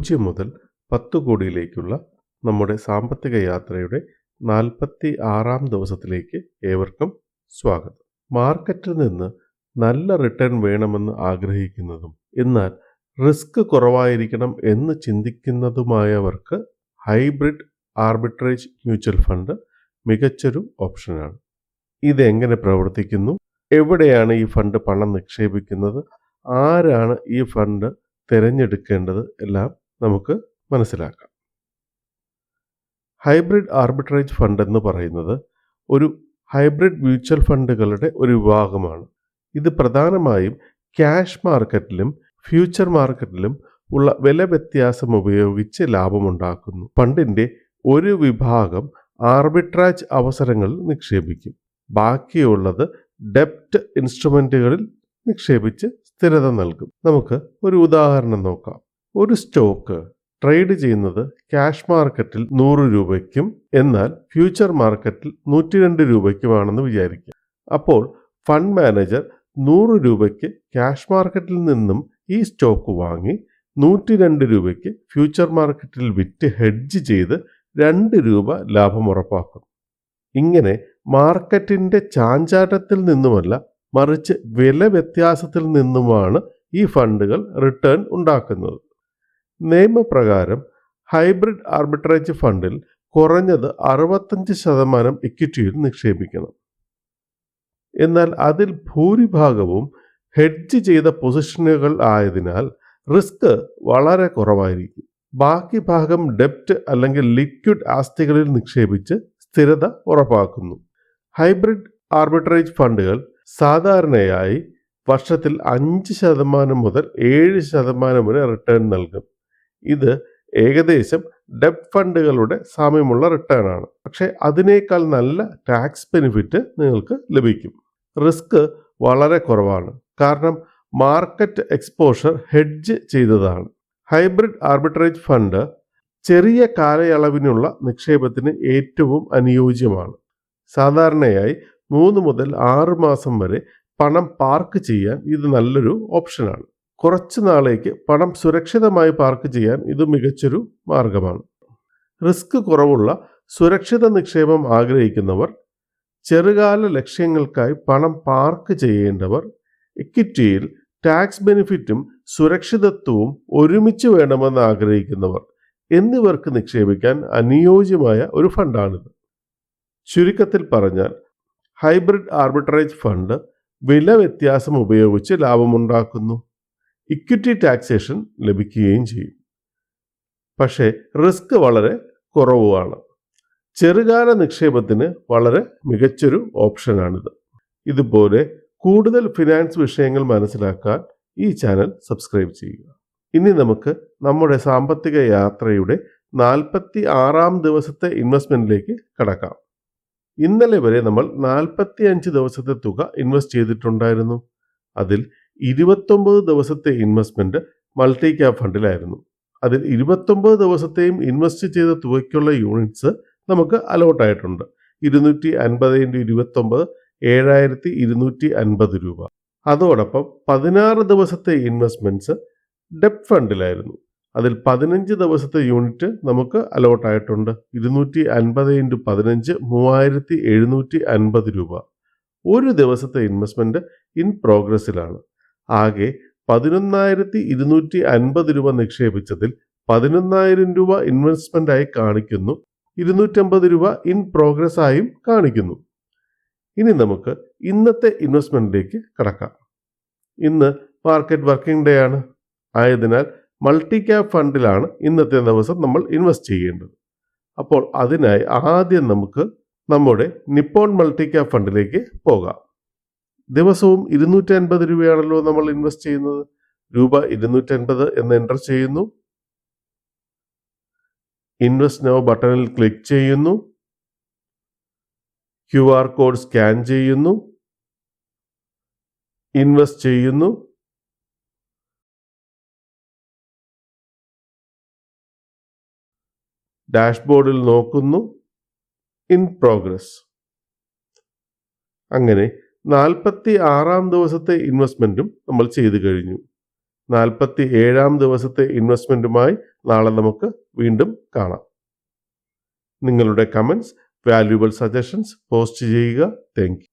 പൂജ്യം മുതൽ പത്ത് കോടിയിലേക്കുള്ള നമ്മുടെ സാമ്പത്തിക യാത്രയുടെ നാൽപ്പത്തി ആറാം ദിവസത്തിലേക്ക് ഏവർക്കും സ്വാഗതം. മാർക്കറ്റിൽ നിന്ന് നല്ല റിട്ടേൺ വേണമെന്ന് ആഗ്രഹിക്കുന്നതും എന്നാൽ റിസ്ക് കുറവായിരിക്കണം എന്ന് ചിന്തിക്കുന്നതുമായവർക്ക് ഹൈബ്രിഡ് ആർബിട്രേജ് മ്യൂച്വൽ ഫണ്ട് മികച്ചൊരു ഓപ്ഷനാണ് ഇതെങ്ങനെ പ്രവർത്തിക്കുന്നു? എവിടെയാണ് ഈ ഫണ്ട് പണം നിക്ഷേപിക്കുന്നത്? ആരാണ് ഈ ഫണ്ട് തിരഞ്ഞെടുക്കേണ്ടത്? എല്ലാം നമുക്ക് മനസ്സിലാക്കാം. ഹൈബ്രിഡ് ആർബിട്രേജ് ഫണ്ട് എന്ന് പറയുന്നത് ഒരു ഹൈബ്രിഡ് മ്യൂച്വൽ ഫണ്ടുകളുടെ ഒരു വിഭാഗമാണ്. ഇത് പ്രധാനമായും ക്യാഷ് മാർക്കറ്റിലും ഫ്യൂച്ചർ മാർക്കറ്റിലും ഉള്ള വില വ്യത്യാസം ഉപയോഗിച്ച് ലാഭമുണ്ടാക്കുന്നു. ഫണ്ടിന്റെ ഒരു വിഭാഗം ആർബിട്രാജ് അവസരങ്ങളിൽ നിക്ഷേപിക്കും. ബാക്കിയുള്ളത് ഡെപ്റ്റ് ഇൻസ്ട്രുമെന്റുകളിൽ നിക്ഷേപിച്ച് സ്ഥിരത നൽകും. നമുക്ക് ഒരു ഉദാഹരണം നോക്കാം. ഒരു സ്റ്റോക്ക് ട്രേഡ് ചെയ്യുന്നത് ക്യാഷ് മാർക്കറ്റിൽ നൂറ് രൂപയ്ക്കും എന്നാൽ ഫ്യൂച്ചർ മാർക്കറ്റിൽ നൂറ്റി രണ്ട് രൂപയ്ക്കുമാണെന്ന് വിചാരിക്കുക. അപ്പോൾ ഫണ്ട് മാനേജർ നൂറ് രൂപയ്ക്ക് ക്യാഷ് മാർക്കറ്റിൽ നിന്നും ഈ സ്റ്റോക്ക് വാങ്ങി നൂറ്റി രണ്ട് രൂപയ്ക്ക് ഫ്യൂച്ചർ മാർക്കറ്റിൽ വിറ്റ് ഹെഡ്ജ് ചെയ്ത് രണ്ട് രൂപ ലാഭം ഉറപ്പാക്കും. ഇങ്ങനെ മാർക്കറ്റിന്റെ ചാഞ്ചാട്ടത്തിൽ നിന്നുമല്ല മറിച്ച് വില വ്യത്യാസത്തിൽ നിന്നുമാണ് ഈ ഫണ്ടുകൾ റിട്ടേൺ ഉണ്ടാക്കുന്നത്. നിയമപ്രകാരം ഹൈബ്രിഡ് ആർബിട്രേജ് ഫണ്ടിൽ കുറഞ്ഞത് അറുപത്തഞ്ച് ശതമാനം ഇക്വിറ്റിയിൽ നിക്ഷേപിക്കണം. എന്നാൽ അതിൽ ഭൂരിഭാഗവും ഹെഡ്ജ് ചെയ്ത പൊസിഷനുകൾ ആയതിനാൽ റിസ്ക് വളരെ കുറവായിരിക്കും. ബാക്കി ഭാഗം ഡെപ്റ്റ് അല്ലെങ്കിൽ ലിക്വിഡ് ആസ്തികളിൽ നിക്ഷേപിച്ച് സ്ഥിരത ഉറപ്പാക്കുന്നു. ഹൈബ്രിഡ് ആർബിട്രേജ് ഫണ്ടുകൾ സാധാരണയായി വർഷത്തിൽ അഞ്ച് ശതമാനം മുതൽ ഏഴ് ശതമാനം വരെ റിട്ടേൺ നൽകും. ഇത് ഏകദേശം ഡെപ്റ്റ് ഫണ്ടുകളുടെ സാമ്യമുള്ള റിട്ടേൺ ആണ്. പക്ഷേ അതിനേക്കാൾ നല്ല ടാക്സ് ബെനിഫിറ്റ് നിങ്ങൾക്ക് ലഭിക്കും. റിസ്ക് വളരെ കുറവാണ്. കാരണം മാർക്കറ്റ് എക്സ്പോഷർ ഹെഡ്ജ് ചെയ്തതാണ്. ഹൈബ്രിഡ് ആർബിട്രേജ് ഫണ്ട് ചെറിയ കാലയളവിനുള്ള നിക്ഷേപത്തിന് ഏറ്റവും അനുയോജ്യമാണ്. സാധാരണയായി മൂന്ന് മുതൽ ആറ് മാസം വരെ പണം പാർക്ക് ചെയ്യാൻ ഇത് നല്ലൊരു ഓപ്ഷനാണ് കുറച്ച് നാളേക്ക് പണം സുരക്ഷിതമായി പാർക്ക് ചെയ്യാൻ ഇത് മികച്ചൊരു മാർഗമാണ്. റിസ്ക് കുറവുള്ള സുരക്ഷിത നിക്ഷേപം ആഗ്രഹിക്കുന്നവർ ചെറുകാല ലക്ഷ്യങ്ങൾക്കായി പണം പാർക്ക് ചെയ്യേണ്ടവർ ഇക്വിറ്റിയിൽ ടാക്സ് ബെനിഫിറ്റും സുരക്ഷിതത്വവും ഒരുമിച്ച് വേണമെന്ന് ആഗ്രഹിക്കുന്നവർ എന്നിവർക്ക് നിക്ഷേപിക്കാൻ അനുയോജ്യമായ ഒരു ഫണ്ടാണിത്. ചുരുക്കത്തിൽ പറഞ്ഞാൽ ഹൈബ്രിഡ് ആർബിട്രേജ് ഫണ്ട് വില വ്യത്യാസം ഉപയോഗിച്ച് ലാഭമുണ്ടാക്കുന്നു. ഇക്വിറ്റി ടാക്സേഷൻ ലഭിക്കുകയും ചെയ്യും. പക്ഷേ റിസ്ക് വളരെ കുറവുമാണ്. ചെറുകാല നിക്ഷേപത്തിന് വളരെ മികച്ചൊരു ഓപ്ഷനാണിത്. ഇതുപോലെ കൂടുതൽ ഫിനാൻസ് വിഷയങ്ങൾ മനസ്സിലാക്കാൻ ഈ ചാനൽ സബ്സ്ക്രൈബ് ചെയ്യുക. ഇനി നമുക്ക് നമ്മുടെ സാമ്പത്തിക യാത്രയുടെ നാൽപ്പത്തി ആറാം ദിവസത്തെ ഇൻവെസ്റ്റ്മെന്റിലേക്ക് കടക്കാം. ഇന്നലെ വരെ നമ്മൾ നാൽപ്പത്തി അഞ്ച് ദിവസത്തെ തുക ഇൻവെസ്റ്റ് ചെയ്തിട്ടുണ്ടായിരുന്നു. അതിൽ ഇരുപത്തൊമ്പത് ദിവസത്തെ ഇൻവെസ്റ്റ്മെന്റ് മൾട്ടി ക്യാപ് ഫണ്ടിലായിരുന്നു അതിൽ ഇരുപത്തൊമ്പത് ദിവസത്തെയും ഇൻവെസ്റ്റ് ചെയ്ത തുകയ്ക്കുള്ള യൂണിറ്റ്സ് നമുക്ക് അലോട്ട് ആയിട്ടുണ്ട്. ഇരുന്നൂറ്റി അൻപത് ഇന്റു ഇരുപത്തൊമ്പത് ഏഴായിരത്തി ഇരുന്നൂറ്റി അൻപത് രൂപ. അതോടൊപ്പം പതിനാറ് ദിവസത്തെ ഇൻവെസ്റ്റ്മെന്റ്സ് ഡെപ്റ്റ് ഫണ്ടിലായിരുന്നു അതിൽ പതിനഞ്ച് ദിവസത്തെ യൂണിറ്റ് നമുക്ക് അലോട്ട് ആയിട്ടുണ്ട്. ഇരുന്നൂറ്റി അൻപത് ഇന്റു പതിനഞ്ച് മൂവായിരത്തി എഴുന്നൂറ്റി അൻപത് രൂപ. ഒരു ദിവസത്തെ ഇൻവെസ്റ്റ്മെന്റ് ഇൻ പ്രോഗ്രസ്സിലാണ് ആകെ പതിനൊന്നായിരത്തി ഇരുന്നൂറ്റി അൻപത് രൂപ നിക്ഷേപിച്ചതിൽ പതിനൊന്നായിരം രൂപ ഇൻവെസ്റ്റ്മെന്റായി കാണിക്കുന്നു ഇരുന്നൂറ്റമ്പത് രൂപ ഇൻ പ്രോഗ്രസ് ആയും കാണിക്കുന്നു. ഇനി നമുക്ക് ഇന്നത്തെ ഇൻവെസ്റ്റ്മെന്റിലേക്ക് കടക്കാം. ഇന്ന് മാർക്കറ്റ് വർക്കിംഗ് ഡേ ആണ്. ആയതിനാൽ മൾട്ടി ക്യാപ് ഫണ്ടിലാണ് ഇന്നത്തെ ദിവസം നമ്മൾ ഇൻവെസ്റ്റ് ചെയ്യേണ്ടത്. അപ്പോൾ അതിനായി ആദ്യം നമുക്ക് നമ്മുടെ നിപ്പോൺ മൾട്ടി ക്യാപ് ഫണ്ടിലേക്ക് പോകാം. ദിവസവും ഇരുന്നൂറ്റി അൻപത് രൂപയാണല്ലോ നമ്മൾ ഇൻവെസ്റ്റ് ചെയ്യുന്നത്. രൂപ ഇരുന്നൂറ്റി അൻപത് എന്ന് എന്റർ ചെയ്യുന്നു. ഇൻവെസ്റ്റ് നോ ബട്ടണിൽ ക്ലിക്ക് ചെയ്യുന്നു. ക്യു ആർ കോഡ് സ്കാൻ ചെയ്യുന്നു. ഇൻവെസ്റ്റ് ചെയ്യുന്നു. ഡാഷ്ബോർഡിൽ നോക്കുന്നു. In progress. അങ്ങനെ നാൽപ്പത്തി ആറാം ദിവസത്തെ ഇൻവെസ്റ്റ്മെന്റും നമ്മൾ ചെയ്തു കഴിഞ്ഞു. നാൽപ്പത്തി ഏഴാം ദിവസത്തെ ഇൻവെസ്റ്റ്മെന്റുമായി നാളെ നമുക്ക് വീണ്ടും കാണാം. നിങ്ങളുടെ കമൻസ് വാല്യുബിൾ സജഷൻസ് പോസ്റ്റ് ചെയ്യുക. താങ്ക്